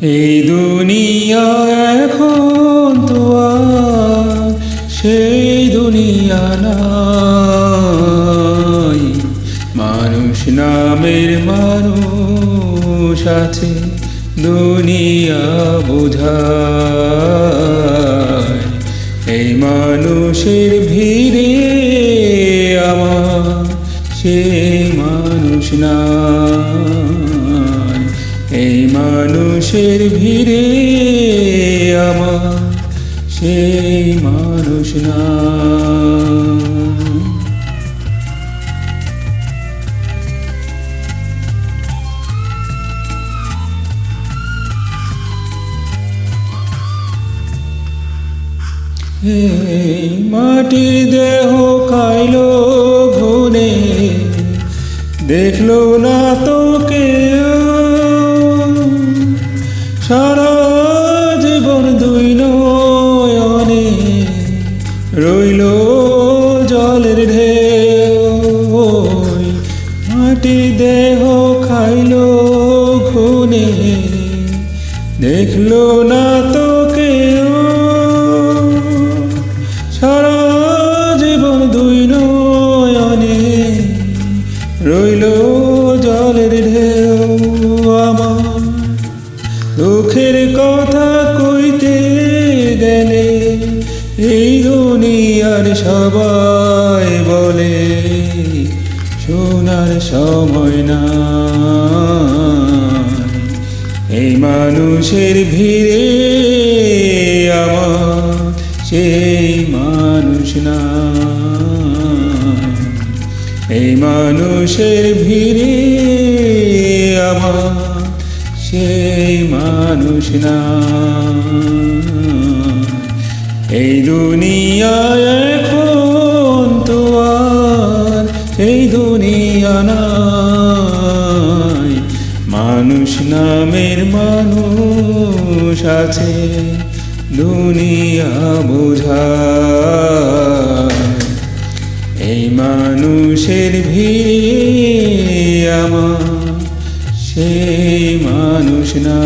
এই দুনিয়া এখন তো সেই দুনিয়া নাই। মানুষ নামের মানুষ আছে, দুনিয়া বোঝায়। এই মানুষের ভিড়ে আমার, সেই মানুষ নাই। এই মানুষের ভিড়ে আমার সেই মানুষ না। মাটির দেহ খাইলো ঘুনে দেখল না তো কেউ দেখল না তো কেউ সারা জীবন দুই নয়নে রইল জলের ঢেউ আমার। দুঃখের কথা কইতে গেলে এই দুনিয়ার সবাই বলে, শোনার সময় না। এই মানুষের ভিড়ে আমার সেই মানুষ না। এই মানুষের ভিড়ে আমার সেই মানুষ না। এই দুনিয়া এখন তো আর এই দুনিয়া নাই মানুষ নামের মানুষ আছে দুনিয়া বোঝা। এই মানুষের ভিড় আমার সেই মানুষ না।